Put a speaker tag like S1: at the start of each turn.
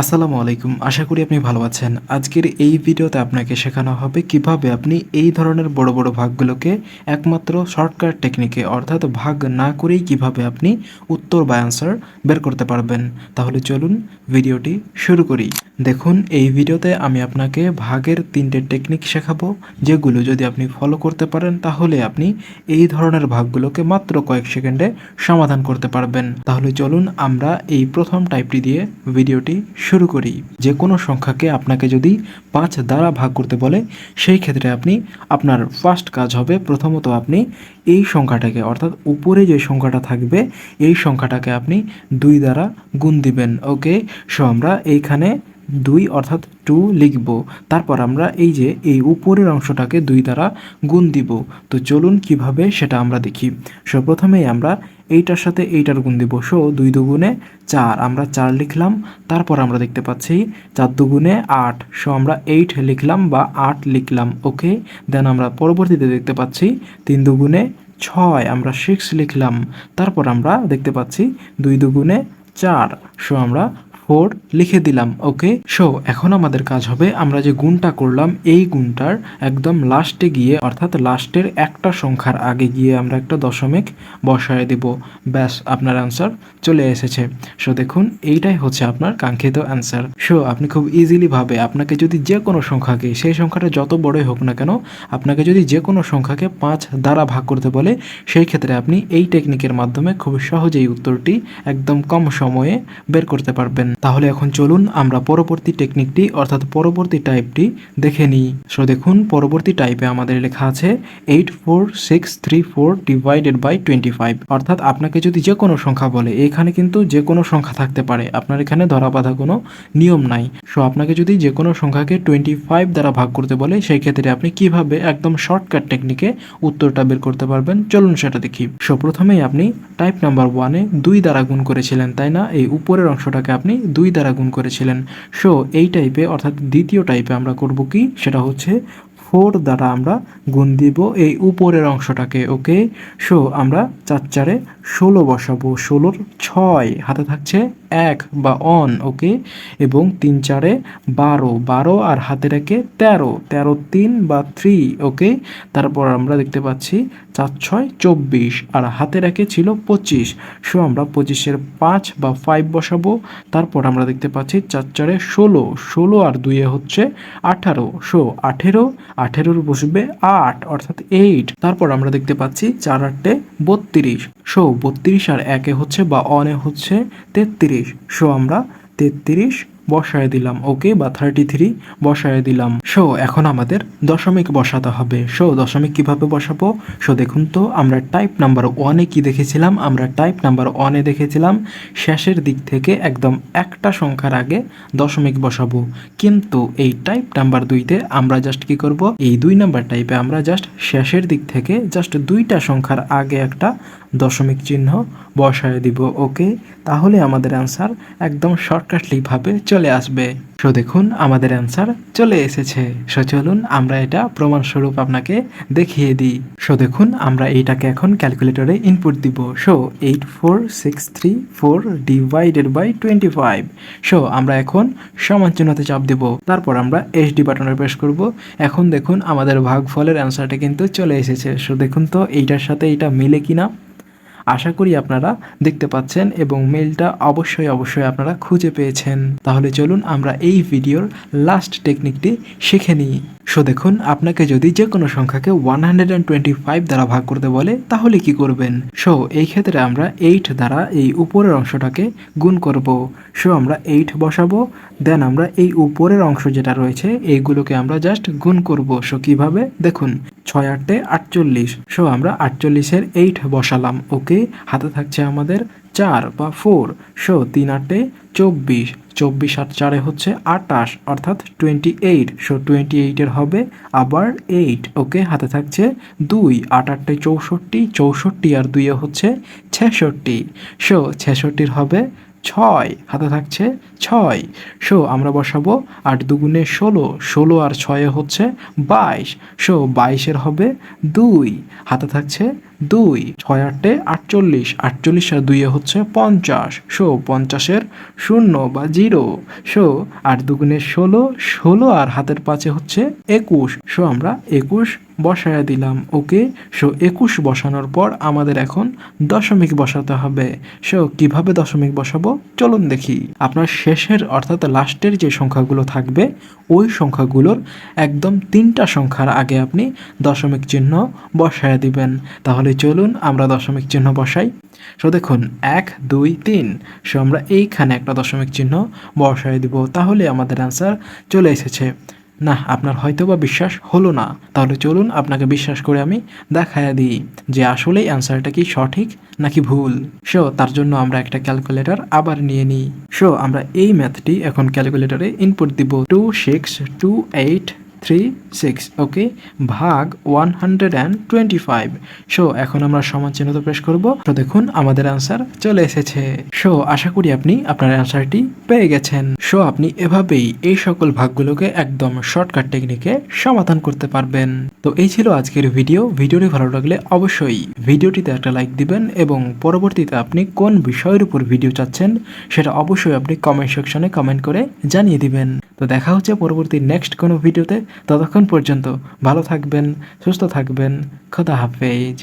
S1: আসসালামু আলাইকুম। আশা করি আপনি ভালো আছেন। আজকের এই ভিডিওতে আপনাকে শেখানো হবে কীভাবে আপনি এই ধরনের বড় বড় ভাগগুলোকে একমাত্র শর্টকাট টেকনিকে, অর্থাৎ ভাগ না করেই কীভাবে আপনি উত্তর বা অ্যান্সার বের করতে পারবেন। তাহলে চলুন ভিডিওটি শুরু করি। দেখুন, এই ভিডিওতে আমি আপনাকে ভাগের তিনটে টেকনিক শেখাবো, যেগুলো যদি আপনি ফলো করতে পারেন, তাহলে আপনি এই ধরনের ভাগগুলোকে মাত্র কয়েক সেকেন্ডে সমাধান করতে পারবেন। তাহলে চলুন আমরা এই প্রথম টাইপটি দিয়ে ভিডিওটি শুরু করি। যে কোনো সংখ্যাকে আপনাকে যদি পাঁচ দ্বারা ভাগ করতে বলে, সেই ক্ষেত্রে আপনি আপনার ফার্স্ট কাজ হবে প্রথমত আপনি এই সংখ্যাটাকে, অর্থাৎ উপরে যে সংখ্যাটা থাকবে, এই সংখ্যাটাকে আপনি দুই দ্বারা গুণ দিবেন। ওকে? সো আমরা এইখানে দুই অর্থাৎ টু লিখব। তারপর আমরা এই যে এই উপরের অংশটাকে দুই দ্বারা গুণ দিব। তো চলুন কীভাবে সেটা আমরা দেখি। সো প্রথমেই আমরা এইটার সাথে এইটার গুণ দিব। সো দুই দুগুণে চার, আমরা চার লিখলাম। তারপর আমরা দেখতে পাচ্ছি চার দুগুণে আট। সো আমরা এইট লিখলাম বা আট লিখলাম, ওকে? দেন আমরা পরবর্তীতে দেখতে পাচ্ছি তিন দুগুণে ছয়, আমরা সিক্স লিখলাম। তারপর আমরা দেখতে পাচ্ছি দুই দুগুণে চার। সো আমরা ফোর লিখে দিলাম, ওকে? সো এখন আমাদের কাজ হবে, আমরা যে গুণটা করলাম, এই গুণটার একদম লাস্টে গিয়ে, অর্থাৎ লাস্টের একটা সংখ্যার আগে গিয়ে আমরা একটা দশমিক বসায় দিব। ব্যাস, আপনার অ্যান্সার চলে এসেছে। সো দেখুন, এইটাই হচ্ছে আপনার কাঙ্ক্ষিত অ্যান্সার সো আপনি খুব ইজিলি ভাবে, আপনাকে যদি যে কোনো সংখ্যাকে, সেই সংখ্যাটা যত বড়ই হোক না কেন, আপনাকে যদি যে কোনো সংখ্যাকে পাঁচ দ্বারা ভাগ করতে বলে, সেই ক্ষেত্রে আপনি এই টেকনিকের মাধ্যমে খুব সহজেই উত্তরটি একদম কম সময়ে বের করতে পারবেন। তাহলে এখন চলুন আমরা পরবর্তী টেকনিকটি অর্থাৎ পরবর্তী টাইপটি দেখে নিই। সো দেখুন, পরবর্তী টাইপে আমাদের লেখা আছে eight four six three four divided by twenty five অর্থাৎ আপনাকে যদি যে কোনো সংখ্যা বলে, এখানে কিন্তু যে কোনো সংখ্যা থাকতে পারে। আপনার এখানে ধরা বাঁধা কোনো নিয়ম নাই। সো আপনাকে যদি যে কোনো সংখ্যাকে টোয়েন্টি ফাইভ দ্বারা ভাগ করতে বলে, সেই ক্ষেত্রে আপনি কীভাবে একদম শর্টকাট টেকনিকে উত্তরটা বের করতে পারবেন? চলুন সেটা দেখি। সো প্রথমেই আপনি টাইপ নাম্বার ওয়ানে দুই দ্বারা গুণ করেছিলেন, তাই না? এই উপরের অংশটাকে আপনি দুই দ্বারা গুণ করেছিলেন। সো এই টাইপে অর্থাৎ দ্বিতীয় টাইপে আমরা করব কি? সেটা হচ্ছে ফোর দ্বারা আমরা গুণ দিব এই উপরের অংশটাকে ওকে সো আমরা চার চারে ষোলো বসাবো, ষোলোর ছয়। হাতে থাকছে এক বা অন, ওকে? এবং তিন চারে বারো বারো আর হাতে রেখে তেরো। তেরো তিন বা থ্রি, ওকে? তারপর আমরা দেখতে পাচ্ছি চার, ছয়, চব্বিশ আর হাতে রেখে ছিল পঁচিশ। সো আমরা পঁচিশের পাঁচ বা ফাইভ বসাবো। তারপর আমরা দেখতে পাচ্ছি চার চারে ষোলো। ষোলো আর দুইয়ে হচ্ছে আঠারো। সো আঠেরো, আঠেরোর বসবে আট, অর্থাৎ এইট তারপর আমরা দেখতে পাচ্ছি চার আটটে বত্রিশ। সো বত্রিশ আর একে হচ্ছে বা অনে হচ্ছে তেত্রিশ। সো আমরা তেত্রিশ বসায় দিলাম, ওকে? বা থার্টি থ্রি বসায় দিলাম। সো, এখন আমাদের দশমিক বসাতে হবে। সো, দশমিক কীভাবে বসাবো? সো, দেখুন তো, আমরা টাইপ নাম্বার ওয়ানে কি দেখেছিলাম? আমরা টাইপ নাম্বার ওয়ানে দেখেছিলাম, শেষের দিক থেকে একদম একটা সংখ্যার আগে দশমিক বসাবো। কিন্তু এই টাইপ নাম্বার দুইতে আমরা জাস্ট কি করব? এই দুই নাম্বার টাইপে আমরা জাস্ট শেষের দিক থেকে জাস্ট দুইটা সংখ্যার আগে একটা দশমিক চিহ্ন বসায় দিব, ওকে? তাহলে আমাদের অ্যান্সার একদম শর্টকাটলি ভাবে চলে আসবে। সো দেখুন, আমাদের অ্যান্সার চলে এসেছে। সো চলুন, আমরা এটা প্রমাণস্বরূপ আপনাকে দেখিয়ে দিই। সো দেখুন, আমরা এইটাকে এখন ক্যালকুলেটরে ইনপুট দিব। So eight four six three four divided by twenty five so আমরা এখন সমান চিহ্নতে চাপ দিব। তারপর আমরা এইচডি বাটনে প্রেস করব। এখন দেখুন, আমাদের ভাগফলের অ্যান্সারটা কিন্তু চলে এসেছে। সো দেখুন তো, এইটার সাথে এইটা মিলে কিনা? আশা করি আপনারা দেখতে পাচ্ছেন এবং মেলটা অবশ্যই অবশ্যই আপনারা খুঁজে পেয়েছেন। তাহলে চলুন আমরা এই ভিডিওর লাস্ট টেকনিকটি শিখে নিই। সো দেখুন, আপনাকে যদি যে কোনো সংখ্যাকে one hundred and twenty five দ্বারা ভাগ করতে বলে, তাহলে কি করবেন? সো এই ক্ষেত্রে আমরা এইট দ্বারা এই উপরের অংশটাকে গুণ করব। সো আমরা এইট বসাবো দেন আমরা এই উপরের অংশ যেটা রয়েছে, এইগুলোকে আমরা জাস্ট গুণ করব। সো কীভাবে? দেখুন, ছয় আটটে আটচল্লিশ। সো আমরা আটচল্লিশের এইট বসালাম ওকে হাতে থাকছে আমাদের চার বা ফোর সো তিন আটে চব্বিশ চব্বিশ আট চারে হচ্ছে আটাশ, অর্থাৎ টোয়েন্টি এইট সো টোয়েন্টি এইটের হবে আবার এইট ওকে হাতে থাকছে দুই, আট আটটে চৌষট্টি চৌষট্টি আর দুইয়ে হচ্ছে ছেষট্টি সো ছেষট্টির হবে ছয়, হাতে থাকছে ছয় সো আমরা বসাবো আট দুগুণে ষোলো ষোলো আর ছয়ে হচ্ছে বাইশ সো বাইশের হবে দুই, হাতে থাকছে দুই, ছয় আটে আটচল্লিশ আটচল্লিশ আর দুইয়ে হচ্ছে পঞ্চাশ। সো পঞ্চাশের শূন্য বা জিরো। সো আট দুগুণে ষোলো ষোলো আর হাতের পাঁচে হচ্ছে একুশ। সো আমরা একুশ বসায় দিলাম, ওকে? সো একুশ বসানোর পর আমাদের এখন দশমিক বসাতে হবে। সো কীভাবে দশমিক বসাবো? চলুন দেখি। আপনার শেষের অর্থাৎ লাস্টের যে সংখ্যাগুলো থাকবে, ওই সংখ্যাগুলোর একদম তিনটা সংখ্যার আগে আপনি দশমিক চিহ্ন বসায় দিবেন। তাহলে চলুন আমরা দশমিক চিহ্ন বসাই। সো দেখুন, এক, দুই, তিন। সো আমরা এইখানে একটা দশমিক চিহ্ন বসায় দিব। তাহলে আমাদের অ্যান্সার চলে এসেছে। না, আপনার হয়তো বা বিশ্বাস হলো না। তাহলে চলুন আপনাকে বিশ্বাস করে আমি দেখায় দিই যে আসলেই অ্যান্সারটা কি সঠিক নাকি ভুল। সো তার জন্য আমরা একটা ক্যালকুলেটর আবার নিয়ে নিই। সো আমরা এই ম্যাথটি এখন ক্যালকুলেটরে ইনপুট দিব। Two six two eight three six okay ভাগ one hundred and twenty five so এখন আমরা সমান চিহ্নতে প্রেস করব। তো দেখুন, আমাদের অ্যান্সার চলে এসেছে। সো আশা করি আপনি আপনার অ্যান্সারটি পেয়ে গেছেন। সো আপনি এভাবেই এই সকল ভাগগুলোকে একদম শর্টকাট টেকনিকে সমাধান করতে পারবেন। তো এই ছিল আজকের ভিডিও ভিডিওটি ভালো লাগলে অবশ্যই ভিডিওটিতে একটা লাইক দিবেন এবং পরবর্তীতে আপনি কোন বিষয়ের উপর ভিডিও চাচ্ছেন, সেটা অবশ্যই আপনি কমেন্ট সেকশনে কমেন্ট করে জানিয়ে দিবেন। তো দেখা হচ্ছে পরবর্তী নেক্সট কোনো ভিডিওতে ততক্ষণ পর্যন্ত ভালো থাকবেন সুস্থ থাকবেন খোদা হাফেজ।